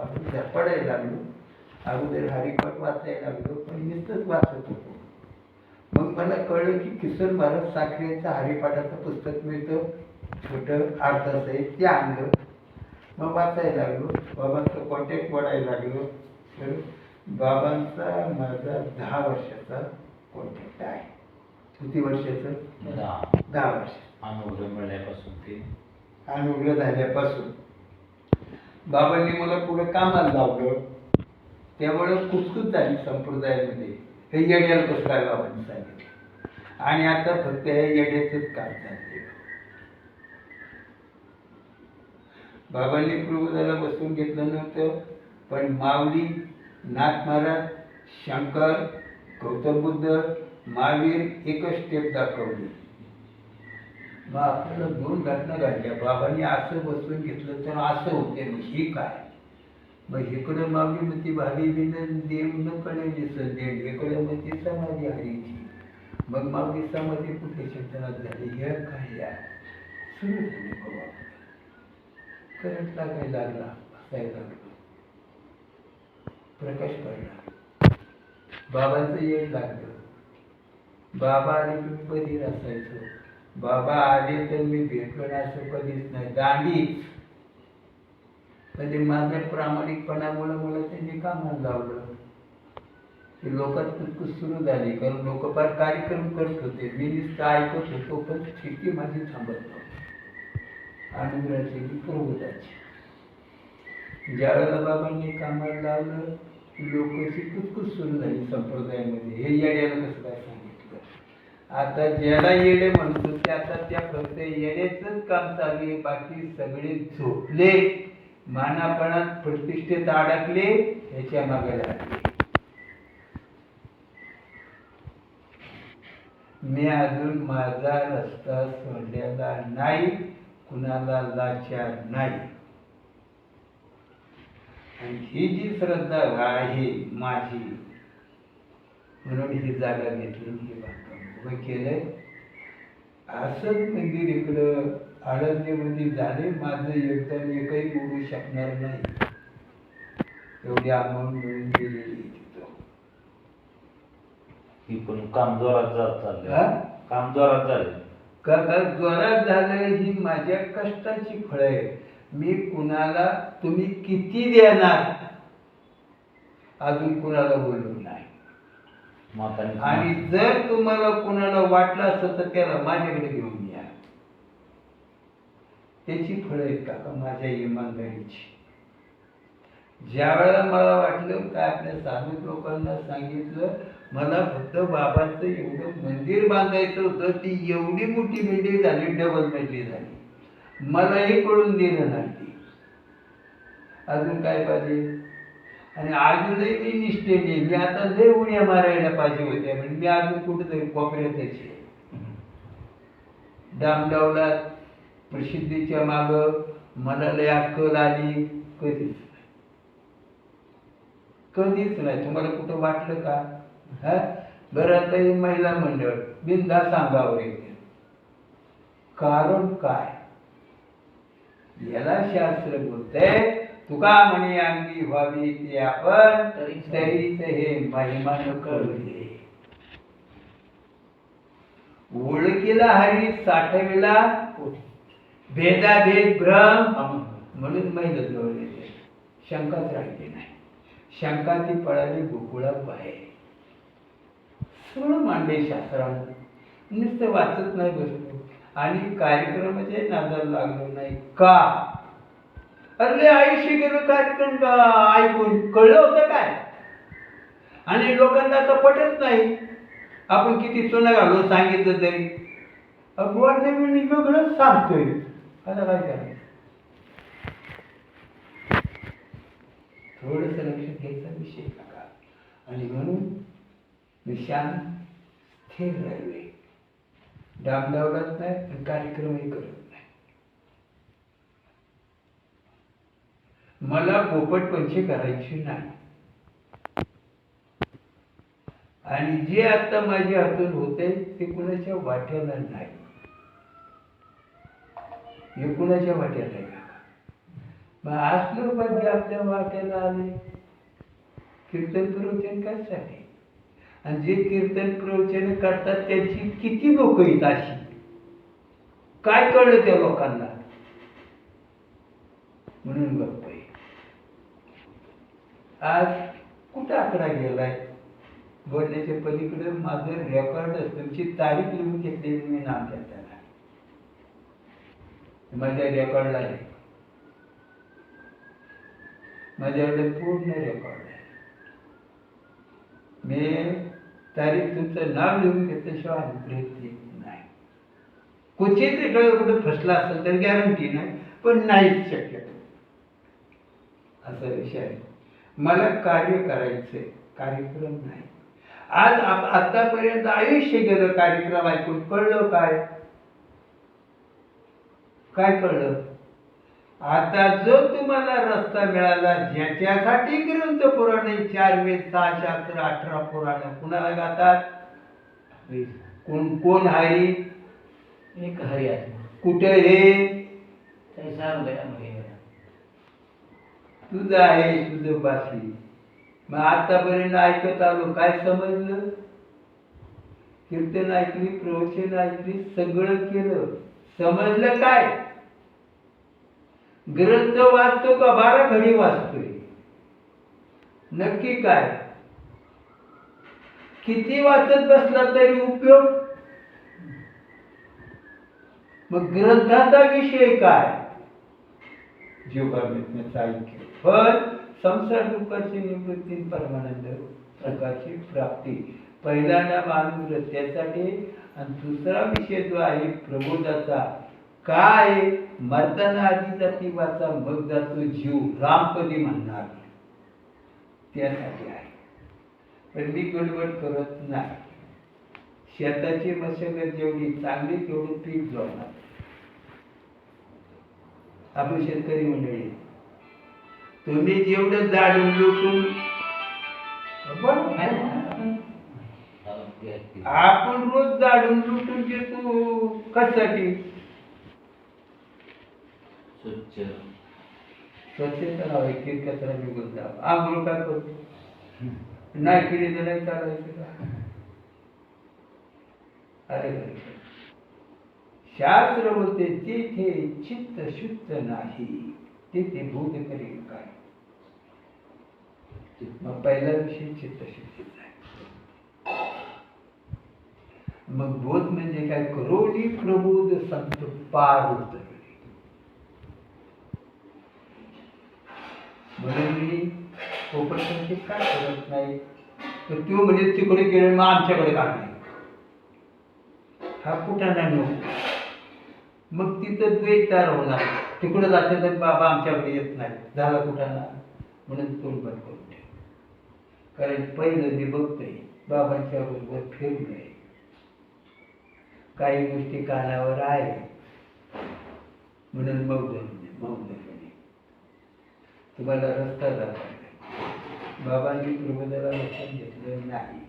आपण झपाडायला लागलो. अगोदर हरिपाठ वाचायला लागलो पण नुसतंच वाचत होतो. मग मला कळलं की किसन महाराज साखरेचं हरिपाठाचं पुस्तक मिळतं. छोटं अर्धाचं आहे ते आणलं मग वाचायला लागलो. बाबांचं कॉन्टॅक्ट वाढायला लागलो. तर बाबांचा माझा दहा वर्षाचा कॉन्टॅक्ट आहे. किती वर्षाचं? दहा. दहा वर्ष. अनुग्रह मिळाल्यापासून ते. अनुग्रह झाल्यापासून. बाबांनी मला पुढे कामाला लावलं. त्यामुळे कुचकुच झाली संप्रदायामध्ये. हे येड्याला कसं काय बाबांनी सांगितलं? आणि आता फक्त हे येड्याचंच काम चालते बाबांनी प्रबोधाला बसून घेतलं नव्हतं पण माऊली नाथ महाराज शंकर गौतम बुद्ध महावीर एकच स्टेप दाखवली. मग आपल्याला दोन घटना घडल्या. बाबांनी असं बसून घेतलं तर असं होते. मग ही काय? मग इकडं मागणी मग ती भावी बिन देव न कडे दिसत. देव इकडे मग ती समाधी हरीची. मग मागणी समाधी कुठे चिंतनात झाली? हे काय या? सुरू झाले बाबा. करंट लागायला लागला. असायला लागलो. प्रकाश पडला. बाबांचं येड लागलं. बाबा आणि की मी बाबा आले तर मी भेटलो नाही असं कधीच नाही. दांडीच म्हणजे ते माझ्या प्रामाणिकपणामुळे मला त्यांनी कामाला लावलं. ते लोकात कुचकुच सुरू झाली. कारण लोक फार कार्यक्रम करत होते. मी नुसतं ऐकत होतो पण शेती माझी थांबत नव्हती. अनुग्रहाची की प्रभुताची ज्यावेळेला बाबांनी कामाला लावलं लोकांची कुचकुच सुरू झाली संप्रदायामध्ये. हे येड्याला कसं काय सांगितलं? आता ज्याला येडे म्हणतो ते आता त्या फक्त येड्याच काम चालू आहे बाकी सगळे झोपले मानापणात प्रतिष्ठेत अडकले याच्या मागे लागले मी अजून माझा रस्ता सोडलेला नाही कुणाला लाचार नाही. आणि ही जी श्रद्धा आहे माझी म्हणून ही जागा घेतली ही बांधकाम उभं केलंय. असंच मंदिर इकडं आळंदीमध्ये झाले माझं योगदान एकही बोलू शकणार नाही. एवढी अमाऊंट मिळून गेलेली ही पण काम जोरात जात चाललंय. हा? काम जोरात झाले का का जोरात झालं ही माझ्या कष्टाची फळं आहे मी कुणाला तुम्ही किती देणार? अजून कुणाला बोललो नाही. आणि जर तुम्हाला कुणाला वाटलं असं तर त्याला माझ्याकडे घेऊन या. त्याची फळं आहेत का? माझ्या इमानदारीची. ज्या वेळेला मला वाटलं काय आपल्या साधू लोकांना सांगितलं मला फक्त बाबाचं एवढं मंदिर बांधायचं होतं ती एवढी मोठी बिल्डिंग झाली डबल मजली झाली. मलाही कळून दिलं नाही ती. अजून काय पाहिजे? आणि अजूनही मी निष्ठेने मी आता लय उड्या मारायला पाहिजे होत्या म्हणजे मी अजून कुठेतरी कोपऱ्यातच आहे. डामडावला प्रसिद्धीच्या माग मला लय अक्कल आली कधीच नाही. कधीच नाही. तुम्हाला कुठं वाटलं का? हा? बरं महिला मंडळ बिंदा सांगावं येते कारण काय? याला शास्त्र बोलतंय तुका म्हणे अंगी व्हावी ते आपण तरीच हे महिमा न कळले ओळखीला हरी साठविला भेदाभेद भ्रम म्हणून महिला येते शंकाच राहिली नाही. शंका ती पळाली गोकुळा बाहेर. सरळ मांडले शास्त्रानं. नुसतं वाचत नाही बसलो. आणि कार्यक्रमाच्या नादाला लागलो नाही. का? अरे आयुष्य गेलो कार्यक्रम का ऐकून कळलं होतं काय? आणि लोकांना आता पटत नाही. आपण किती सोनं घालून सांगितलं तरी. अगवान मी वेगळंच सांगतोय. आता काय करायचं? थोडस लक्ष घ्यायचा विषय नका. आणि म्हणून मी शांत स्थिर राहिलोय. लावलाच नाही आणि कार्यक्रमही करत नाही मला पोपटपंची करायची नाही. आणि जे आता माझ्या हातून होते ते कुणाच्या वाट्याला नाही. हे कुणाच्या वाट्याला आहे मग असलो भाग्य आपल्या वाट्याला आले कीर्तन प्रवचन कशासाठी? आणि जे कीर्तन प्रवचन करतात त्यांची किती लोक येत अशी? काय कळलं त्या लोकांना? म्हणून बघ आज कुठं आकडा गेलाय? बोलण्याच्या पलीकडे माझं रेकॉर्ड तुमची तारीख लिहून घेतलेली मी नाम घेताना माझ्या रेकॉर्डला आहे माझ्याकडे पूर्ण रेकॉर्ड आहे. मी तारीख तुमचं नाव लिहून घेतल्याशिवाय अनुग्रहित येत नाही. क्वचित एखादं कुठं फसला असेल तर गॅरंटी नाही पण नाहीच शक्यतो. असा विषय आहे. मला कार्य करायचंय. कार्यक्रम नाही. आज आप आतापर्यंत आयुष्य गेलं कार्यक्रम ऐकून. कळलं काय? काय कळलं? आता जो तुम्हाला रस्ता मिळाला ज्याच्यासाठी ग्रंथ पुराणे चार वेद सहा शास्त्र अठरा पुराण कुणाला गातात? कोण कोण हरी एक हरी आहे? कुठे हे. तुझं आहे तुझं बाशी मग आतापर्यंत ऐकत आलो काय समजलं? कीर्तन ऐकली प्रवचन ऐकली सगळं केलं. समजलं काय? ग्रंथ वाचतो का? बारा घडी वाचतोय. नक्की काय? किती वाचत बसला तरी उपयोग? मग ग्रंथाचा विषय काय? जीव परमेश्वराचं ऐक्य पण संसार दुःखाची निवृत्ती परमानंद प्रकारची प्राप्ती. पहिल्यांदा माणूस रस्त्यासाठी आणि दुसरा विषय जो आहे प्रबोधाचा काय मरताना आधी जाती वाचा मग जातो जीव. रामपदी म्हणणार? त्यासाठी आहे. पण मी गडबड करत नाही. शेताची मशागत जेवढी चांगली तेवढी पीक जोडणार. आपण शेतकरी मंडळी. तुम्ही जेवढं जाडून लुटून आपण रोज जाडून लुटून घेतो. कशासाठी? स्वच्छ. स्वच्छता हवी की कचरा निघून जा. आंघोळ काय करतो? नाही केली तर नाही चालायचं अरे शास्त्र बोलते तेथे चित्त शुद्ध नाही. तेथे भूत करी काय मग पहिला विषय चित्तशुद्धीचा आहे मग बोध म्हणजे काय? करोली प्रबोध संत पार उतरले म्हणून मी पोपटचे काय करत नाही? तर तो म्हणजे तिकडे गेले मग आमच्याकडे काढले हा कुठं नको मग तिथं द्वेष तयार होणार. तिकडं जाते तर बाबा आमच्याकडे येत नाही. झाला कुठाना म्हणून तोंड बंद करून ठेव. कारण पहिलं मी बघतोय बाबांच्या बरोबर फिरलोय. काही गोष्टी कानावर आहे. म्हणून मग मौनपणे तुम्हाला रस्ता जाता बाबांनी प्रबोधाला लक्षात घेतलं नाही.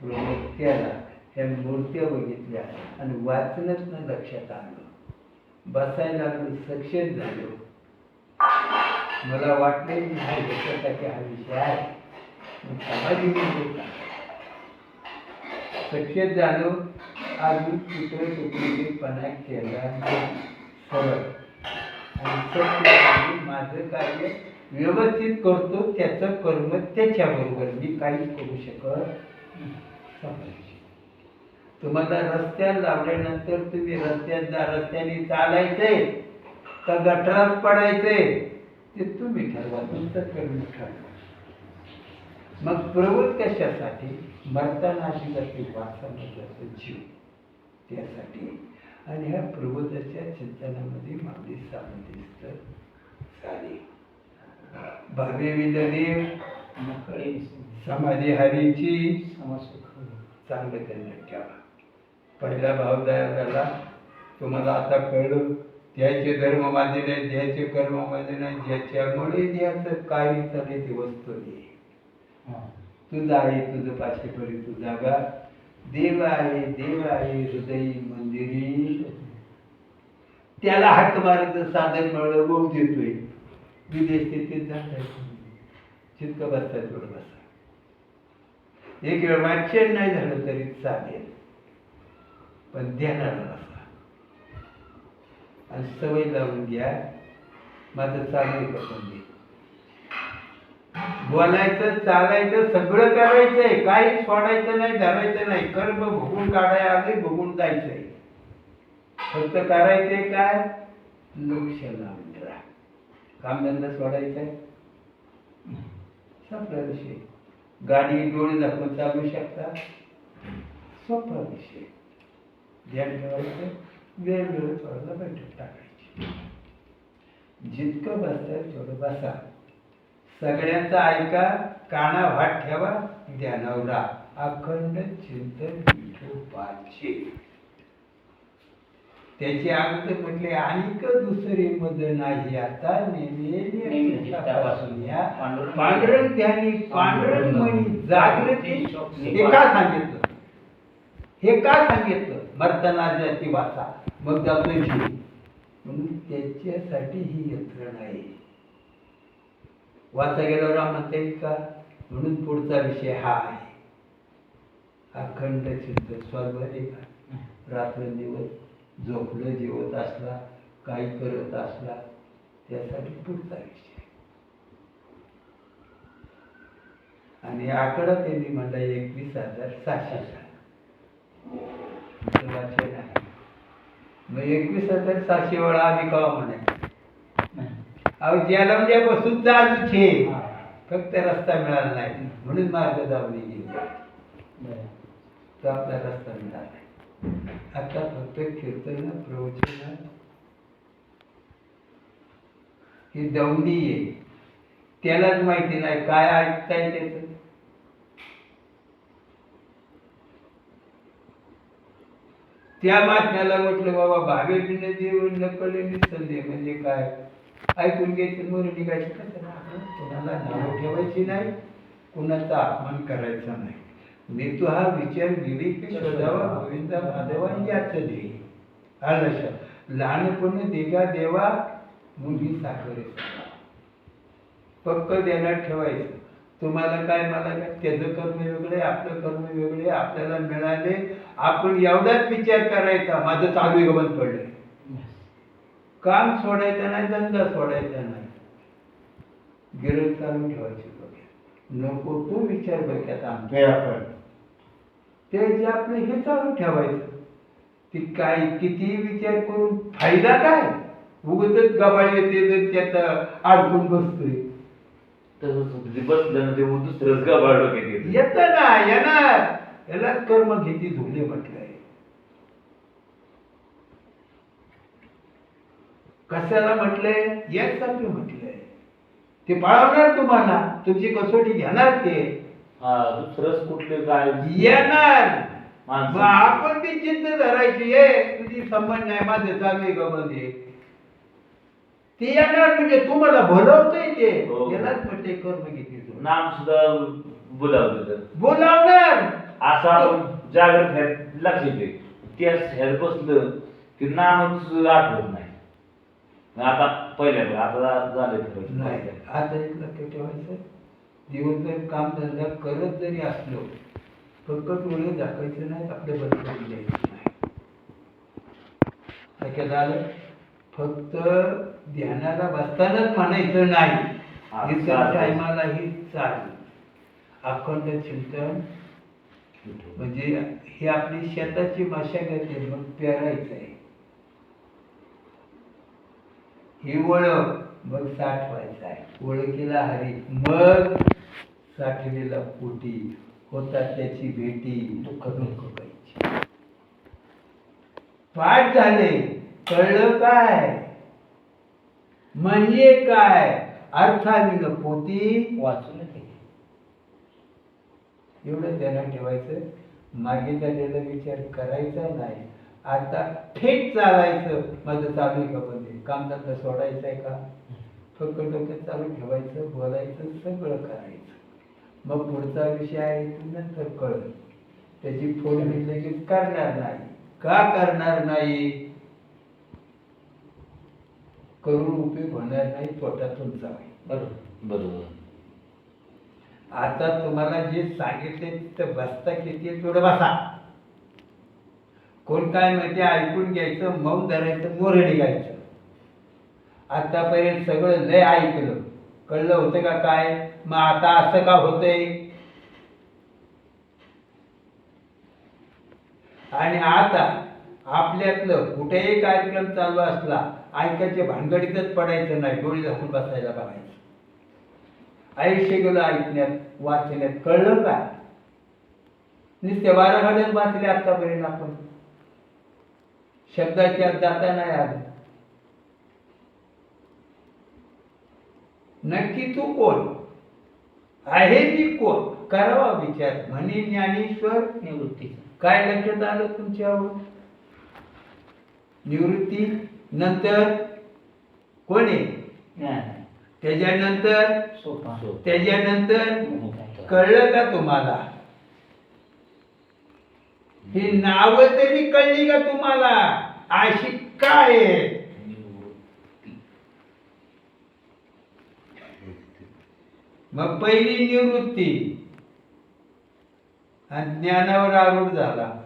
प्रबोध त्याला त्या मूर्त्या बघितल्या आणि वाचनच न लक्षात आलं बसायला लागलो सक्षम झालो. मला वाटले की हा याच्यासाठी हा विषय आहे. समाधी म्हणजे झालो अजून चित्र चित्रीपणा केला सरळ. आणि माझं कार्य व्यवस्थित करतो त्याचं कर्म त्याच्याबरोबर मी काहीच करू शकत नाही. तुम्हाला रस्त्यात लावल्यानंतर तुम्ही रस्त्यात जा रस्त्याने चालायचंय का गटारात पडायचंय ते तुम्ही ठरवा तुमचं कर्म ठरवा. मग प्रवृत्त कशासाठी? मरताना जाते वाचनाचा जीव. त्यासाठी आणि ह्या प्रबोधाच्या चिंतनामध्ये मागणी समाधिस्त झाली भावे विलदेव नकळी. समाधी हरीची समस्या चांगलं त्यांना ठेवा. पहिला भाव तयार झाला. तुम्हाला आता कळलं द्यायचे धर्म माझे नाही द्यायचे कर्म माझे नाही ज्याच्यामुळे द्यायचं कार्य चालले ती वस्तू आहे. तुझं आहे तुझं पाचशे परी तू जागा. देव आहे देव आहे हृदय मंदिरी. त्याला हाक मारायचं साधन मिळलं गोड देतोय. विदेश स्थितीत जाताय तुम्ही. जितकं बसताय तेवढं बसा. एक वेळ वाचन नाही झालं तरी चालेल. पण ध्यानाला बसा. आणि सवय लावून घ्या. माझं चालू आहे का पण बोलायचं चालायचं सगळं करायचंय. काही सोडायचं नाही धरायचं नाही. कर्म भोगून काढाय आले भोगून जायचंय. फक्त करायचंय काय? लक्ष लावून राहा कामधंदा सोडायचा आहे संपला विषय. गाडी डोळे दाखवून चालू शकता? सोपा विषय. ध्यान ठेवायचं वेळ वेळ थोडासा बैठक टाकायची. जितकं बसतं तेवढं बसा. सगळ्यांचा ऐका काना वाट ठेवा ध्यानावर अखंड चिंतन विठोबाचे. त्याची अगोदर म्हटले आणिक दुसरे मद नाही आता पांडुरंग- पांढरंग ध्यानी पांढरंग म्हणी जागृती हे का सांगितलं. हे का सांगितलं? मर्दनाच्या ती भाषा मग जातो जीव म्हणून त्याच्यासाठी ही यंत्रणा आहे. वाचा गेल्यावर राम म्हणता येईल का म्हणून पुढचा विषय हा आहे. अखंड चिंत स्वर्ग का? रात्रंदिवस झोपलं जेवत असला काही करत असला त्यासाठी पुढचा विषय आणि आकडा त्यांनी म्हणला एकवीस हजार सहाशे मग एकवीस हजार सहाशे वेळा आम्ही कवा म्हणे. अहो ज्याला म्हणजे बसून चालूच आहे. फक्त रस्ता मिळाला नाही. म्हणून मार्ग दावली गेली. तो आपला रस्ता मिळाला आता फक्त कीर्तन प्रवचन. ही दौंडी आहे. त्यालाच माहिती नाही. काय ऐकताय त्याचं त्या महात्म्याला म्हटलं बाबा भावे बिन देव नकले निसंदेह म्हणजे काय? ऐकून घ्यायचं मोर निघायचं. कसं. कोणाला नाव ठेवायची नाही कुणाचा अपमान करायचा नाही. मी तू हा विचार विवेक शोधावा गोविंदा माधवा याच दे. आलं लक्षात लहानपणी देगा देवा मुली साखरे पक्क देण्यात ठेवायचं. तुम्हाला काय मला काय? त्याचं कर्म वेगळे आपलं कर्म वेगळे आपल्याला मिळाले. आपण एवढाच विचार करायचा माझं चालू बंद पडलंय काम सोडायचं नाही धंदा सोडायचा नाही. गिरत चालू ठेवायची नको तो विचार बघ्यात आमचे आपण. ते जे आपलं हे चालू ठेवायचं. ती काय किती विचार करून फायदा काय? उगतच गबाळ येते तर त्यात अडकून बसतोय. तसंच ते बसलं ना ते दुसरंच गबाळ डोक्यात येतं. येत ना येणार. यालाच कर्म घेती धुले म्हटलंय. कशाला म्हटलंय? यासाठी म्हटलंय. ते पाळवणार तुम्हाला तुमची कसोटी घेणार ते. दुसरंच कुठले काय? येणार. मग आपण ती चिंता धरायची ये तुझी संबंध नाही माझं चालू आहे गमध्ये ते येणार म्हणजे तुम्हाला भरवतोय ते. हो. यालाच म्हटले कर्म घेते नाम सुद्धा बोलावलं बोलावणार. असं आपण जागृत ह्यात लक्ष येते त्याच ह्यात बसलं की नामच आठवत नाही. आता पहिल्या आता झाले नाही आता एक लक्ष ठेवायचं दिवसभर काम धंदा करत जरी असलो फक्त डोळे दाखवायचे नाही आपलं बंद करून द्यायचं नाही लक्षात आलं फक्त ध्यानाला बसतानाच म्हणायचं नाही. टायमालाही चालेल. अखंड चिंतन म्हणजे हे आपली शेताची मशागत आहे मग पेरायचं आहे. ही ओळख मग साठवायचं आहे. ओळखीला हरी मग साठलेला पोटी होता त्याची भेटी दुःख दुःख व्हायची. पाठ झाले कळलं काय? म्हणजे काय? अर्थाने पोती वाचून एवढं ध्यानात ठेवायचं. मागे झालेला विचार करायचा नाही. आता थेट चालायचं. माझं चालू आहे का मध्ये कामधंदा सोडायचा आहे का? फक्त डोक्यात चालू ठेवायचं बोलायचं सगळं करायचं. मग पुढचा विषय आहे नंतर कळत त्याची फोड मी लगेच करणार नाही. का करणार नाही? करून उपयोग होणार नाही तोटा तुमचा बरोबर. बरोबर. आता तुम्हाला जे सांगितले तिथं बसता किती थोडं बसा. कोण काय माहिती ऐकून घ्यायचं मौन धरायचं मोरडी घ्यायचं. आतापर्यंत सगळं लय ऐकलं. कळलं होतं का काय? मग आता असं का होतंय? आणि आता आपल्यातलं कुठेही कार्यक्रम चालू असला ऐकायचे भानगडीतच पडायचं नाही डोळे झाकून बसायला बघायचं. आयुष्य गेलं ऐकण्यात वाचण्यात कळलं काय? नुसते बारा घड्यात वाचले आतापर्यंत आपण. शब्दाच्या जाता नाही आलं. नक्की तू कोण? आहे मी कोण? करावा विचार. म्हणे ज्ञानेश्वर निवृत्ती. काय लक्षात आलं तुमच्यावर? निवृत्ती नंतर कोणी ज्ञान. त्याच्यानंतर सोपा. त्याच्यानंतर. कळलं का तुम्हाला? ही नाव तरी कळली का तुम्हाला? अशी काय. मग पहिली निवृत्ती. आणि ज्ञानावर आरूढ झाला.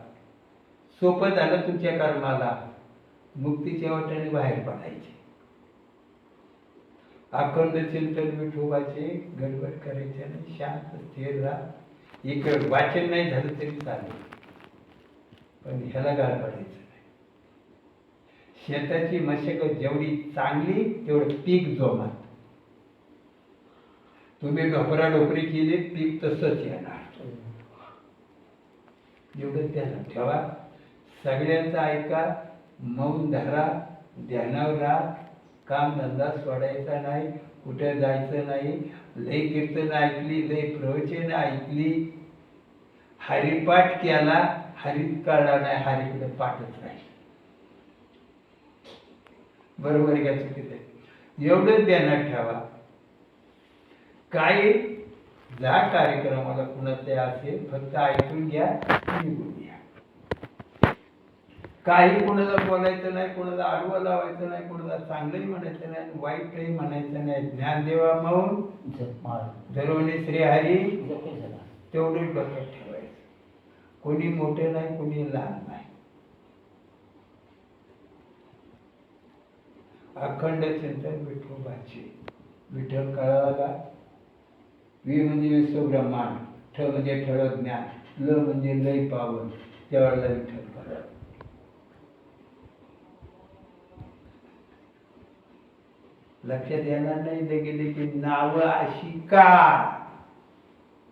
सोपं झालं तुमच्या कर्माला. मुक्तीच्या वाटेने बाहेर पडायचे. अखंड चिंतन विठोबाचे गडबड करायचे नाही शांत स्थिर राहा इकडे वाचन नाही झालं तरी चालेल. पण ह्याला गाळ पडायचं नाही. शेताची मशागत जेवढी चांगली तेवढं पीक जोमात. तुम्ही ढोपरा ढोपरी केली पीक तसंच येणार. एवढं त्याला ठेवा. सगळ्यांचा ऐका मौन धरा ध्यानावर राहा. काम धंदा सोडायचा नाही कुठे जायचं नाही. लय कीर्तन ऐकली लय प्रवचन ऐकली. हरिपाठ केला हरीत कळला नाही हरीकडे पाठच राहील. बरोबर आहे का चुकीचं? एवढंच ध्यानात ठेवा. काय ज्या कार्यक्रमाला कुणाचे असेल फक्त ऐकून घ्या निघून घ्या काही कोणाला बोलायचं नाही कोणाला आडवं लावायचं नाही कोणाला चांगलंही म्हणायचं नाही आणि वाईटही म्हणायचं नाही. ज्ञानदेवा म्हणून धरवणे श्रीहरी हरी झाला तेवढे डोक्यात ठेवायचं. कोणी मोठे नाही कोणी लहान नाही. अखंड चिंतन विठोबाचे. विठ्ठल कळाला वि म्हणजे विश्वब्रह्मांड ठ म्हणजे ठळक ज्ञान ल म्हणजे लय पावन त्यावेळेला विठ्ठल कळाला. लक्षात येणार नाही लगे की नावं अशी का?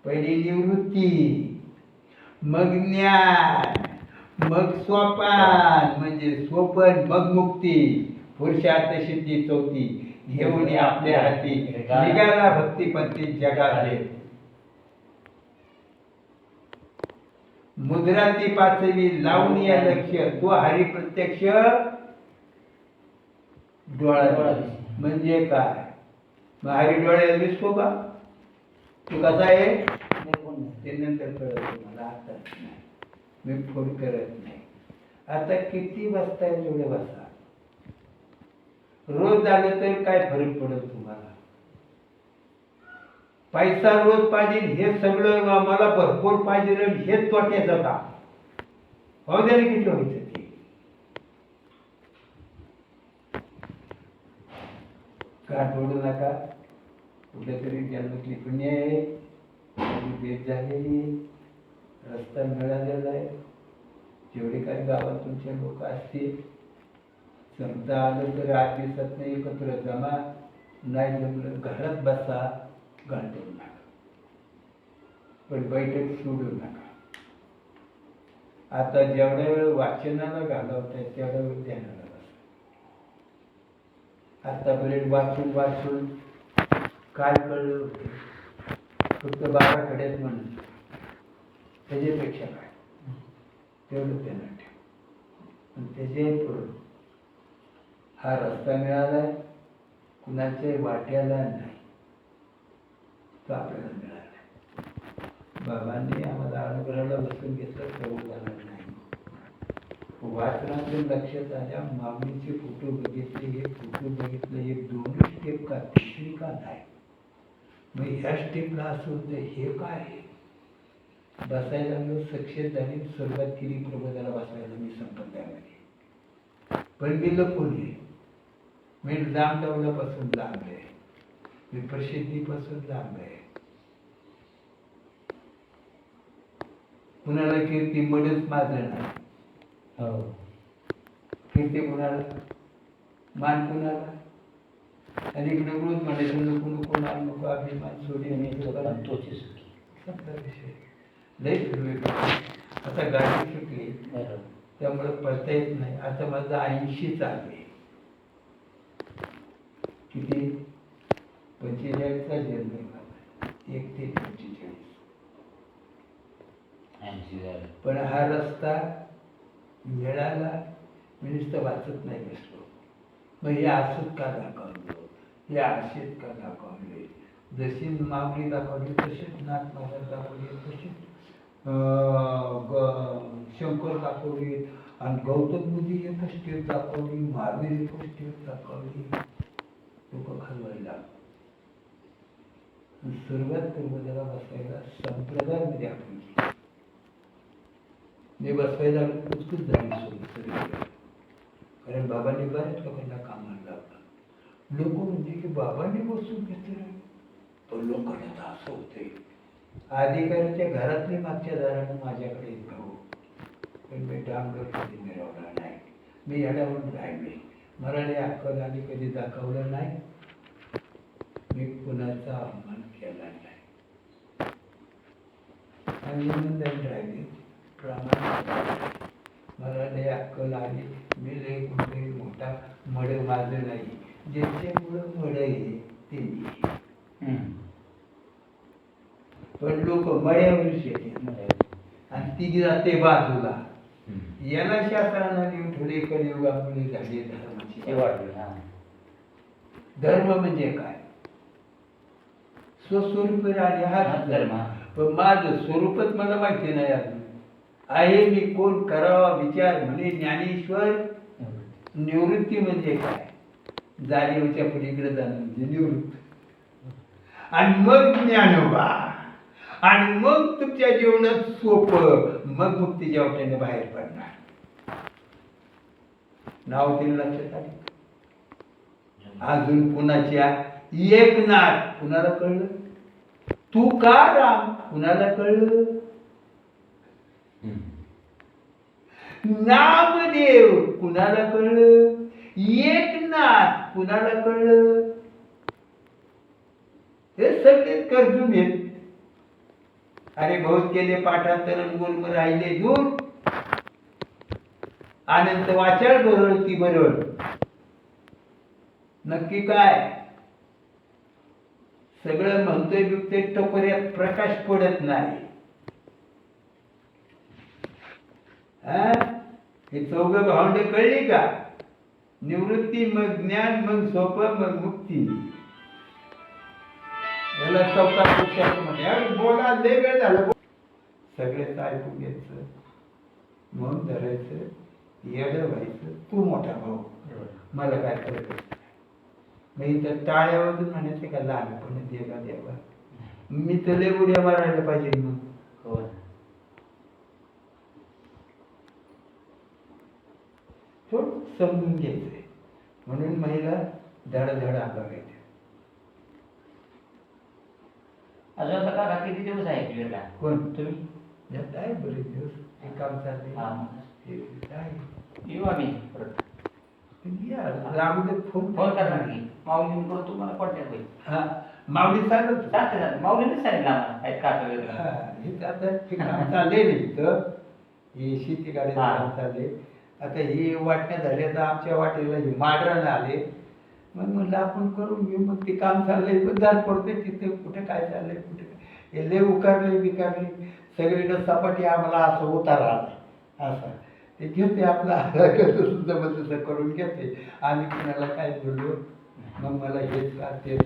पहिली निवृत्ती मग ज्ञान मग स्वपान म्हणजे स्वपन मग मुक्ती पुरुषार्थ सिद्धी चौथी घेऊन आपल्या हाती. निघाला भक्तीपंथी जगाले मुद्रा ती पाचवी लावून या लक्ष तो हरी प्रत्यक्ष डोळा डोळा म्हणजे काय? मग हरी डोळ्याला दिसतो का तू कसा आहे? ते नंतर कळत मला आता नाही. मी फोन करत नाही. आता किती वाजता एवढे बसा रोज झालं तर काय फरक पडेल तुम्हाला? पैसा रोज पाहिजे हे सगळं मला भरपूर पाहिजे हेच तोट्याचं का हो द्या किती व्हायचं ते का पडू नका? कुठेतरी जन्मतली पुण्य आहे भेट झालेली रस्ता मिळालेला आहे. जेवढे काही गावात तुमचे लोक असतील समजा आलं तर आठ दिवसात नाही एकत्र जमा. नाही जमलं घरात बसा गांडू नका. पण बैठक सोडू नका. आता जेवढ्या वेळ वाचनाला घालवताय तेवढ्या वेळ ध्यानाला बसा आतापर्यंत वाचून वाचून काय कळलं फक्त बारा खड्यात म्हणून त्याच्यापेक्षा काय? तेवढं त्यांना ठेव. पण त्याचे पुढं हा रस्ता मिळालाय कुणाच्या वाट्याला नाही. तो आपल्याला मिळाला बाबांनी आम्हाला अनुग्रहाला बसून घेतलं प्रभू झाला नाही लक्षात आल्या मागणीचे फोटो बघितले हे फोटो बघितले हे दोन स्टेप का तिसरी का नाही? मग ह्या स्टेपला असं होतं हे काय आहे? बसायला मी सक्सेस झाली सुरुवात केली प्रबोधाला बसायला मी संपदामध्ये पण मी लपवले मी लांब लावल्यापासून लांब आहे. मी प्रसिद्धीपासून लांब आहे. कुणाला कीर्ती मडच माझं नाही. हो. कीर्ती कुणाला? मान कुणाला? आणि इकडे रोज म्हणायचं नको नको मान नको अभिमान सोडी मी तो पण तोची संपला विषय. लई का आता गाडी सुटली. त्यामुळे पळता येत नाही. आता माझं ऐंशी चालू आहे. किती? पंचेचाळीसचा जन्म आहे माझा. एक ते पंचेचाळीस. पण हा रस्ता मिळाला मी नुसतं वाचत नाही बसलो. मग हे असंच का दाखवलं? हे असेच का दाखवले? जशी मागणी दाखवली तशीच नाथ महाराज दाखवली तशीच ग- शंकर दाखवली आणि गौतम बुद्धी एकच स्टेप दाखवली महावीर एकच स्टेप दाखवली. लोक खालवायला. सुरुवात पूर्वजाला बसायला संप्रदाय आपण मी बसवायला कुचकुच झाली सोय कारण बाबांनी बऱ्याच लोकांना कामाला लावलं लोक म्हणजे की बाबांनी बसून घेतलं. पण लोकांना तर असं होते अधिकाऱ्याच्या घरातले मागच्या दारानं माझ्याकडे येतो पण मी डांगर कधी मिळवला नाही. मी येण्यावरून राहिले. मला लय अक्कल कधी दाखवलं नाही. मी कुणाचा अपमान केला नाही. आणि राहिले. प्रामाणिक मला लय अक्कल आली मी लय कुठेही मोठा मड माझं नाही ज्यांच्यामुळं मड आहे ते मी. हम्म. पण लोक मड्यावरच येते बरोबर. आणि ती जाते बाजूला. याला शास्त्रांना देऊन ठेवले कलियुगामुळे झाले धर्माची हा धर्म म्हणजे काय स्वस्वरूप हा हा धर्म. पण माझं स्वरूपच मला माहिती नाही अजून आहे मी कोण करावा विचार म्हणे ज्ञानेश्वर निवृत्ती म्हणजे काय? जाणीवच्या पलीकडे जाणं म्हणजे निवृत्त. आणि मग ज्ञानोबा. आणि मग तुमच्या जीवनात सोपं मग मुक्तीच्या वाट्याने बाहेर पडणार. नाव तिने लक्षात आले. अजून कुणाच्या? एकनाथ. कुणाला कळलं? तू का राम कुणाला कळलं? नामदेव कुणाला कळलं? एकनाथ कुणाला कळलं? हे सगळेच कर्जून येत अरे बहुत केले पाठांतरण गुरुम राहिले दूर. आनंद वाचाळ बरळ ती बरळ. नक्की काय? सगळं म्हणतोय बिकते टोकऱ्यात प्रकाश पडत नाही. हे चौघ भावंड कळली का? निवृत्ती मग ज्ञान मग सोपं मग मुक्ती. याला चौथा पुरुषार्थ अरे बोला लय वेळ झालं. सगळे ऐकून घ्यायचं म्हणून धरायचं येडं व्हायचं. तू मोठा भाऊ. मला काय करायचं मग तर टाळ्यावरून म्हणायचं का लहानपणी देवा देवा. मी तर लय उड्या मारायला पाहिजे मग हो समजून घ्यायचंय म्हणून महिला धड धड अंगावायच्या अजून आता काका किती दिवस आहे क्लिअरला कोण? तुम्ही? यात आहे बरेच दिवस. हे काम हा. आहे येऊ आम्ही परत. फोन फोन करणार की. तुम्हाला कॉन्टॅक्ट होईल हा माऊली चालत चालते चालते माऊलीनेच सांगितलं आम्हाला. आहेत काका हा, वगैरे हे आता हे काम चाललंय ना इथं हे शेती गाडीचं हा. काम चाललंय. आता हे वाटण्या झाली तर आमच्या वाटेला हे माडरण आले. मग म्हणलं आपण करून घेऊ. मग ते काम चाललंय पण दार पडते तिथे. कुठे काय चाललंय कुठे काय? हे लय उकारले बिकारले. सगळीकडे सपाटी आम्हाला असं उतार आला. असं. ते घेते आपला सुद्धा मग तसं करून घेते. आम्ही कुणाला काय बोललो? मग मला हेच ते